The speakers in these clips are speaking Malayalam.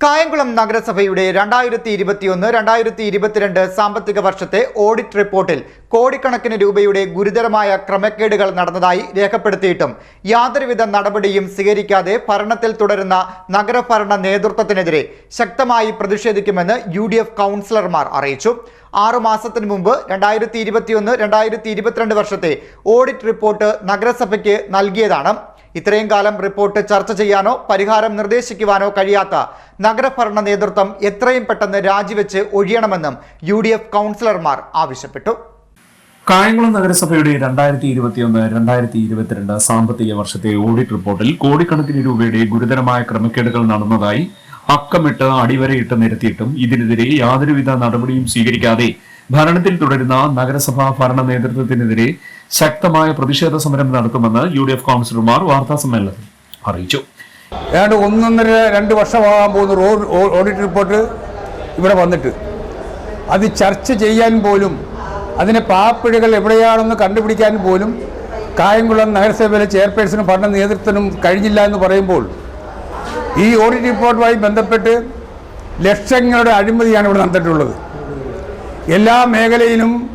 കായംകുളം നഗരസഭയുടെ രണ്ടായിരത്തി ഇരുപത്തിയൊന്ന് രണ്ടായിരത്തി ഇരുപത്തിരണ്ട് സാമ്പത്തിക വർഷത്തെ ഓഡിറ്റ് റിപ്പോർട്ടിൽ കോടിക്കണക്കിന് രൂപയുടെ ഗുരുതരമായ ക്രമക്കേടുകൾ നടന്നതായി രേഖപ്പെടുത്തിയിട്ടും യാതൊരുവിധ നടപടിയും സ്വീകരിക്കാതെ ഭരണത്തിൽ തുടരുന്ന നഗരഭരണ നേതൃത്വത്തിനെതിരെ ശക്തമായി പ്രതിഷേധിക്കുമെന്ന് യു കൗൺസിലർമാർ അറിയിച്ചു. ആറു മാസത്തിന് മുമ്പ് രണ്ടായിരത്തി ഇരുപത്തിയൊന്ന് രണ്ടായിരത്തി ഇരുപത്തിരണ്ട് വർഷത്തെ ഓഡിറ്റ് റിപ്പോർട്ട് നഗരസഭയ്ക്ക് നൽകിയതാണ്. ഇത്രയും കാലം റിപ്പോർട്ട് ചർച്ച ചെയ്യാനോ പരിഹാരം നിർദ്ദേശിക്കുവാനോ കഴിയാത്ത നഗരഭരണ നേതൃത്വം എത്രയും പെട്ടെന്ന് രാജിവെച്ച് ഒഴിയണമെന്നും യു ഡി എഫ് കൗൺസിലർമാർ ആവശ്യപ്പെട്ടു. കായംകുളം നഗരസഭയുടെ രണ്ടായിരത്തി ഇരുപത്തിയൊന്ന് രണ്ടായിരത്തി ഇരുപത്തിരണ്ട് സാമ്പത്തിക വർഷത്തെ ഓഡിറ്റ് റിപ്പോർട്ടിൽ കോടിക്കണക്കിന് രൂപയുടെ ഗുരുതരമായ ക്രമക്കേടുകൾ നടന്നതായി അക്കമിട്ട് അടിവരയിട്ട് നിരത്തിയിട്ടും ഇതിനെതിരെ യാതൊരുവിധ നടപടിയും സ്വീകരിക്കാതെ ഭരണത്തിൽ തുടരുന്ന നഗരസഭാ ഭരണ നേതൃത്വത്തിനെതിരെ ശക്തമായ പ്രതിഷേധ സമരം നടത്തുമെന്ന് യു ഡി എഫ് കൗൺസിലർമാർ വാർത്താസമ്മേളനത്തിൽ അറിയിച്ചു. ഏതാണ്ട് ഒന്നൊന്നര രണ്ട് വർഷമാകാൻ പോകുന്ന റോഡ് ഓഡിറ്റ് റിപ്പോർട്ട് ഇവിടെ വന്നിട്ട്. അത് ചർച്ച ചെയ്യാൻ പോലും അതിന് പാപ്പിഴകൾ എവിടെയാണെന്ന് കണ്ടുപിടിക്കാൻ പോലും കായംകുളം നഗരസഭയിലെ ചെയർപേഴ്സണും ഭരണ നേതൃത്വത്തിനും കഴിഞ്ഞില്ല എന്ന് പറയുമ്പോൾ ഈ ഓഡിറ്റ് റിപ്പോർട്ടുമായി ബന്ധപ്പെട്ട് ലക്ഷങ്ങളുടെ അഴിമതിയാണ് ഇവിടെ നടന്നിട്ടുള്ളത്. എല്ലാ മേഖലയിലും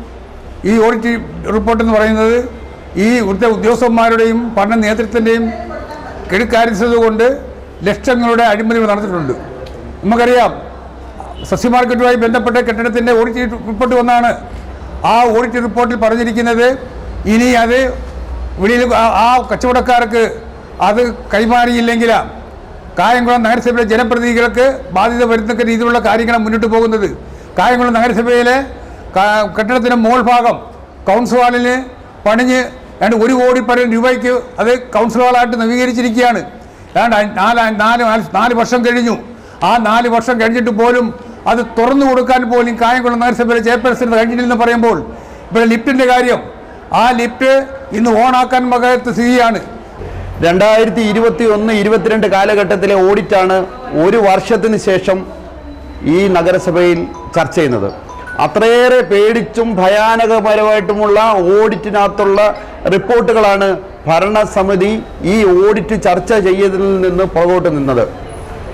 ഈ ഓഡിറ്റ് റിപ്പോർട്ട് എന്ന് പറയുന്നത് ഈ ഇവിടുത്തെ ഉദ്യോഗസ്ഥന്മാരുടെയും പഠന നേതൃത്വത്തിന്റെയും കെടുക്കാരിച്ചത് കൊണ്ട് ലക്ഷങ്ങളുടെ അഴിമതി നടന്നിട്ടുണ്ട്. നമുക്കറിയാം സസ്യ മാർക്കറ്റുമായി ബന്ധപ്പെട്ട കെട്ടിടത്തിന്റെ ഓഡിറ്റ് റിപ്പോർട്ട് വന്നാണ് ആ ഓഡിറ്റ് റിപ്പോർട്ടിൽ പറഞ്ഞിരിക്കുന്നത്. ഇനി അത് വെളിയിൽ ആ- കച്ചവടക്കാർക്ക് അത് കൈമാറിയില്ലെങ്കിൽ കായംകുളം നഗരസഭയിലെ ജനപ്രതിനിധികൾക്ക് ബാധ്യത വരുത്തക്ക രീതിയിലുള്ള കാര്യങ്ങളാണ് മുന്നോട്ട് പോകുന്നത്. കായംകുളം നഗരസഭയിലെ കെട്ടിടത്തിന്റെ മോൾ ഭാഗം കൗൺസിൽ ഹാളിന് പണിഞ്ഞ് രണ്ട് ഒരു കോടി പരം രൂപയ്ക്ക് അത് കൗൺസിൽ ഹാളായിട്ട് നവീകരിച്ചിരിക്കുകയാണ്. നാല് നാല് നാല് നാല് വർഷം കഴിഞ്ഞു. ആ നാല് വർഷം കഴിഞ്ഞിട്ട് പോലും അത് തുറന്നു കൊടുക്കാൻ പോലും കായംകുളം നഗരസഭയിലെ ചെയർപേഴ്സൺ കഴിഞ്ഞിട്ടില്ലെന്ന് പറയുമ്പോൾ ഇവിടെ ലിഫ്റ്റിന്റെ കാര്യം ആ ലിഫ്റ്റ് ഇന്ന് ഓണാക്കാൻ മകത്ത് സ്ഥിതിയാണ് രണ്ടായിരത്തി ഇരുപത്തി ഒന്ന് ഇരുപത്തിരണ്ട് കാലഘട്ടത്തിലെ ഓഡിറ്റാണ് ഒരു വർഷത്തിന് ശേഷം ഈ നഗരസഭയിൽ ചർച്ച ചെയ്യുന്നത്. അത്രയേറെ പേടിച്ചും ഭയാനകപരമായിട്ടുമുള്ള ഓഡിറ്റിനകത്തുള്ള റിപ്പോർട്ടുകളാണ് ഭരണസമിതി ഈ ഓഡിറ്റ് ചർച്ച ചെയ്തതിൽ നിന്ന് പുറകോട്ട് നിന്നത്.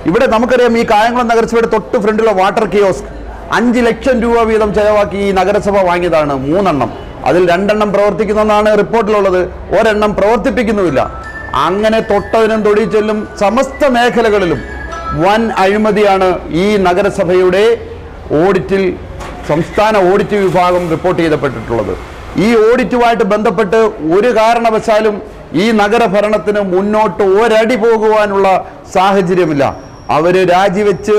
ഇവിടെ നമുക്കറിയാം ഈ കായംകുളം നഗരസഭയുടെ തൊട്ട് ഫ്രണ്ടിലുള്ള വാട്ടർ കിയോസ്ക് അഞ്ച് ലക്ഷം രൂപ വീതം ചെലവാക്കി ഈ നഗരസഭ വാങ്ങിയതാണ് മൂന്നെണ്ണം. അതിൽ രണ്ടെണ്ണം പ്രവർത്തിക്കുന്നെന്നാണ് റിപ്പോർട്ടിലുള്ളത്. ഒരെണ്ണം പ്രവർത്തിപ്പിക്കുന്നുമില്ല. അങ്ങനെ തൊട്ടതിനും തൊടിച്ചെല്ലും സമസ്ത മേഖലകളിലും വൻ അഴിമതിയാണ് ഈ നഗരസഭയുടെ ഓഡിറ്റിൽ സംസ്ഥാന ഓഡിറ്റ് വിഭാഗം റിപ്പോർട്ട് ചെയ്തപ്പെട്ടിട്ടുള്ളത്. ഈ ഓഡിറ്റുമായിട്ട് ബന്ധപ്പെട്ട് ഒരു കാരണവശാലും ഈ നഗരഭരണത്തിന് മുന്നോട്ട് ഒരടി പോകുവാനുള്ള സാഹചര്യമില്ല. അവർ രാജിവെച്ച്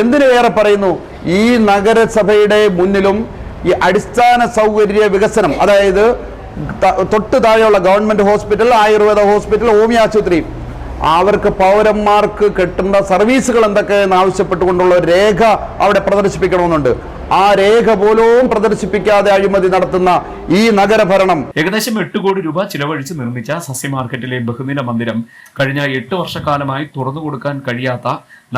എന്തിനേറെ പറയുന്നു? ഈ നഗരസഭയുടെ മുന്നിലും ഈ അടിസ്ഥാന സൗകര്യ വികസനം അതായത് തൊട്ട് താഴെയുള്ള government hospital Ayurveda hospital homeo ആശുപത്രി അവർക്ക് പൗരന്മാർക്ക് കിട്ടുന്ന സർവീസുകൾ എന്തൊക്കെയെന്ന് ആവശ്യപ്പെട്ടുകൊണ്ടുള്ള രേഖ അവിടെ പ്രദർശിപ്പിക്കണമെന്നുണ്ട്. ആ രേഖ പോലും പ്രദർശിപ്പിക്കാതെ അഴിമതി നടത്തുന്ന ഈ നഗരഭരണം. ഏകദേശം എട്ട് കോടി രൂപ ചിലവഴിച്ച് നിർമ്മിച്ച സസ്യ മാർക്കറ്റിലെ ബഹുനില മന്ദിരം കഴിഞ്ഞ എട്ട് വർഷക്കാലമായി തുറന്നു കൊടുക്കാൻ കഴിയാത്ത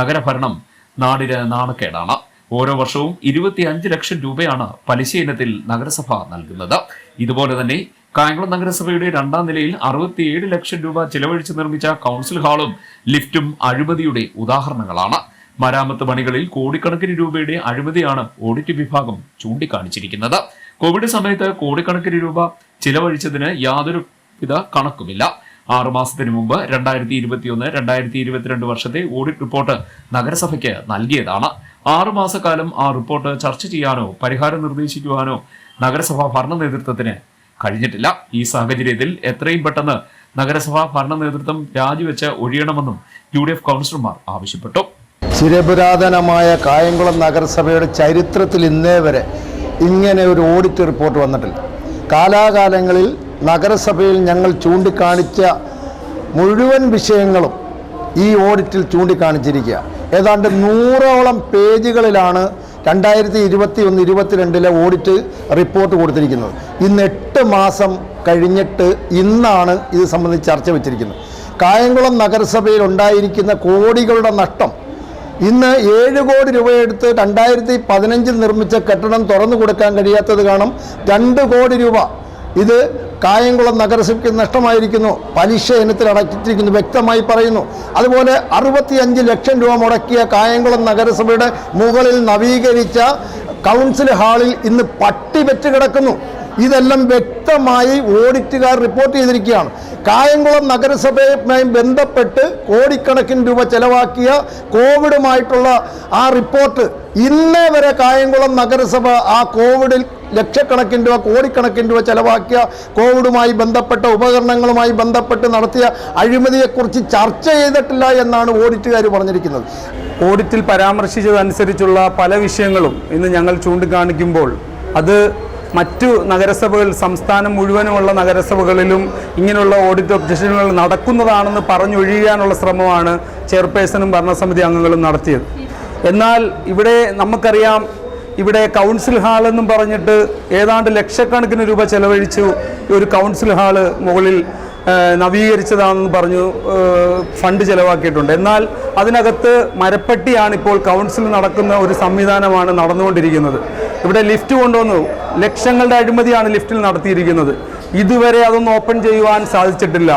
നഗരഭരണം നാടിന് നാണക്കേടാണ്. ഓരോ വർഷവും ഇരുപത്തിയഞ്ച് ലക്ഷം രൂപയാണ് പലിശ ഇനത്തിൽ നഗരസഭ നൽകുന്നത്. ഇതുപോലെ തന്നെ കായംകുളം നഗരസഭയുടെ രണ്ടാം നിലയിൽ അറുപത്തിയേഴ് ലക്ഷം രൂപ ചെലവഴിച്ച് നിർമ്മിച്ച കൗൺസിൽ ഹാളും ലിഫ്റ്റും അഴിമതിയുടെ ഉദാഹരണങ്ങളാണ്. മരാമത്ത് പണികളിൽ കോടിക്കണക്കിന് രൂപയുടെ അഴിമതിയാണ് ഓഡിറ്റ് വിഭാഗം ചൂണ്ടിക്കാണിച്ചിരിക്കുന്നത്. കോവിഡ് സമയത്ത് കോടിക്കണക്കിന് രൂപ ചിലവഴിച്ചതിന് യാതൊരു വിധ കണക്കുമില്ല. ആറു മാസത്തിന് മുമ്പ് രണ്ടായിരത്തി ഇരുപത്തിയൊന്ന് രണ്ടായിരത്തി ഇരുപത്തിരണ്ട് വർഷത്തെ ഓഡിറ്റ് റിപ്പോർട്ട് നഗരസഭയ്ക്ക് നൽകിയതാണ്. ആറു മാസക്കാലം ആ റിപ്പോർട്ട് ചർച്ച ചെയ്യാനോ പരിഹാരം നിർദ്ദേശിക്കുവാനോ നഗരസഭാ ഭരണ നേതൃത്വത്തിന് കഴിഞ്ഞിട്ടില്ല. ഈ സാഹചര്യത്തിൽ എത്രയും പെട്ടെന്ന് നഗരസഭാ ഭരണ നേതൃത്വം രാജിവെച്ച് ഒഴിയണമെന്നും യു ഡി എഫ് കൗൺസിലർമാർ ആവശ്യപ്പെട്ടു. ചിരപുരാതനമായ കായംകുളം നഗരസഭയുടെ ചരിത്രത്തിൽ ഇന്നേ വരെ ഇങ്ങനെ ഒരു ഓഡിറ്റ് റിപ്പോർട്ട് വന്നിട്ടില്ല. കാലാകാലങ്ങളിൽ നഗരസഭയിൽ ഞങ്ങൾ ചൂണ്ടിക്കാണിച്ച മുഴുവൻ വിഷയങ്ങളും ഈ ഓഡിറ്റിൽ ചൂണ്ടിക്കാണിച്ചിരിക്കുക ഏതാണ്ട് നൂറോളം പേജുകളിലാണ് രണ്ടായിരത്തി ഇരുപത്തി ഒന്ന് ഇരുപത്തിരണ്ടിലെ ഓഡിറ്റ് റിപ്പോർട്ട് കൊടുത്തിരിക്കുന്നത്. ഇന്ന് എട്ട് മാസം കഴിഞ്ഞിട്ട് ഇന്നാണ് ഇത് സംബന്ധിച്ച് ചർച്ച വെച്ചിരിക്കുന്നത്. കായംകുളം നഗരസഭയിൽ ഉണ്ടായിരിക്കുന്ന കോടികളുടെ നഷ്ടം ഇന്ന് ഏഴ് കോടി രൂപയെടുത്ത് രണ്ടായിരത്തി പതിനഞ്ചിൽ നിർമ്മിച്ച കെട്ടിടം തുറന്നു കൊടുക്കാൻ കഴിയാത്തത് കാണും രണ്ട് കോടി രൂപ. ഇത് കായംകുളം നഗരസഭയ്ക്ക് നഷ്ടമായിരിക്കുന്നു. പലിശ ഇനത്തിൽ അടച്ചിരിക്കുന്നു വ്യക്തമായി പറയുന്നു. അതുപോലെ അറുപത്തിയഞ്ച് ലക്ഷം രൂപ മുടക്കിയ കായംകുളം നഗരസഭയുടെ മുകളിൽ നവീകരിച്ച കൗൺസിൽ ഹാളിൽ ഇന്ന് പട്ടി വെച്ച് കിടക്കുന്നു. ഇതെല്ലാം വ്യക്തമായി ഓഡിറ്റുകാർ റിപ്പോർട്ട് ചെയ്തിരിക്കുകയാണ്. കായംകുളം നഗരസഭയുമായി ബന്ധപ്പെട്ട് കോടിക്കണക്കിന് രൂപ ചെലവാക്കിയ കോവിഡുമായിട്ടുള്ള ആ റിപ്പോർട്ട് ഇന്നേ വരെ കായംകുളം നഗരസഭ ആ കോവിഡിൽ ലക്ഷക്കണക്കിന് രൂപ കോടിക്കണക്കിന് രൂപ ചെലവാക്കിയ കോവിഡുമായി ബന്ധപ്പെട്ട ഉപകരണങ്ങളുമായി ബന്ധപ്പെട്ട് നടത്തിയ അഴിമതിയെക്കുറിച്ച് ചർച്ച ചെയ്തിട്ടില്ല എന്നാണ് ഓഡിറ്റുകാർ പറഞ്ഞിരിക്കുന്നത്. ഓഡിറ്റിൽ പരാമർശിച്ചതനുസരിച്ചുള്ള പല വിഷയങ്ങളും ഇന്ന് ഞങ്ങൾ ചൂണ്ടിക്കാണിക്കുമ്പോൾ അത് മറ്റു നഗരസഭകൾ സംസ്ഥാനം മുഴുവനുമുള്ള നഗരസഭകളിലും ഇങ്ങനെയുള്ള ഓഡിറ്റ് ഒബ്ജക്ഷനുകൾ നടക്കുന്നതാണെന്ന് പറഞ്ഞൊഴിയാനുള്ള ശ്രമമാണ് ചെയർപേഴ്സണും ഭരണസമിതി അംഗങ്ങളും നടത്തിയത്. എന്നാൽ ഇവിടെ നമുക്കറിയാം ഇവിടെ കൗൺസിൽ ഹാൾ എന്നും പറഞ്ഞിട്ട് ഏതാണ്ട് ലക്ഷക്കണക്കിന് രൂപ ചെലവഴിച്ചു ഒരു കൗൺസിൽ ഹാൾ മുകളിൽ നവീകരിച്ചതാണെന്ന് പറഞ്ഞു ഫണ്ട് ചെലവാക്കിയിട്ടുണ്ട്. എന്നാൽ അതിനകത്ത് മരപ്പട്ടിയാണ് ഇപ്പോൾ കൗൺസിൽ നടക്കുന്ന ഒരു സംവിധാനമാണ് നടന്നുകൊണ്ടിരിക്കുന്നത്. ഇവിടെ ലിഫ്റ്റ് കൊണ്ടുവന്നു. ലക്ഷങ്ങളുടെ അഴിമതിയാണ് ലിഫ്റ്റിൽ നടത്തിയിരിക്കുന്നത്. ഇതുവരെ അതൊന്നും ഓപ്പൺ ചെയ്യുവാൻ സാധിച്ചിട്ടില്ല.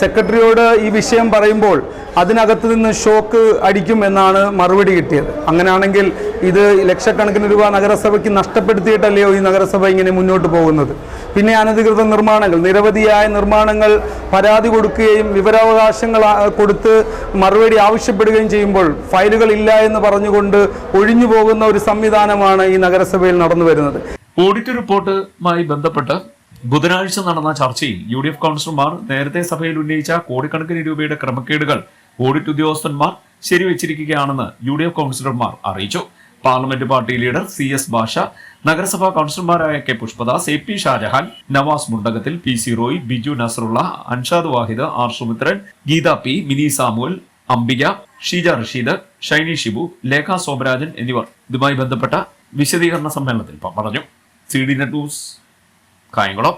സെക്രട്ടറിയോട് ഈ വിഷയം പറയുമ്പോൾ അതിനകത്ത് നിന്ന് ഷോക്ക് അടിക്കും എന്നാണ് മറുപടി കിട്ടിയത്. അങ്ങനെയാണെങ്കിൽ ഇത് ലക്ഷക്കണക്കിന് രൂപ നഗരസഭയ്ക്ക് നഷ്ടപ്പെടുത്തിയിട്ടല്ലയോ ഈ നഗരസഭ ഇങ്ങനെ മുന്നോട്ട് പോകുന്നത്. പിന്നെ അനധികൃത നിർമ്മാണങ്ങൾ നിരവധിയായ നിർമ്മാണങ്ങൾ പരാതി കൊടുക്കുകയും വിവരാവകാശങ്ങൾ കൊടുത്ത് മറുപടി ആവശ്യപ്പെടുകയും ചെയ്യുമ്പോൾ ഫയലുകൾ ഇല്ല എന്ന് പറഞ്ഞുകൊണ്ട് ഒഴിഞ്ഞു പോകുന്ന ഒരു സംവിധാനമാണ് ഈ നഗരസഭയിൽ നടന്നു വരുന്നത്. ഓഡിറ്റ് റിപ്പോർട്ടുമായി ബന്ധപ്പെട്ട് ബുധനാഴ്ച നടന്ന ചർച്ചയിൽ യു ഡി എഫ് കൗൺസിലർമാർ നേരത്തെ സഭയിൽ ഉന്നയിച്ച കോടിക്കണക്കിന് രൂപയുടെ ക്രമക്കേടുകൾ ഓഡിറ്റ് ഉദ്യോഗസ്ഥന്മാർ ശരിവെച്ചിരിക്കുകയാണെന്ന് യു ഡി എഫ് കൗൺസിലർമാർ അറിയിച്ചു. Parliament party leader C S ഭാഷ നഗരസഭാ കൗൺസിലർമാരായ K Pushpadas A P Shajahan Navas Mundakathil P C Roy Biju Nasarulla Anshad Vahid R Sumithran Geetha P Mini Samul Ambika Sheeja Rasheed Shiny Shibu Lekha Somarajan എന്നിവർ ഇതുമായി ബന്ധപ്പെട്ട വിശദീകരണ സമ്മേളനത്തിൽ പറഞ്ഞു. C D net news Kayamkulam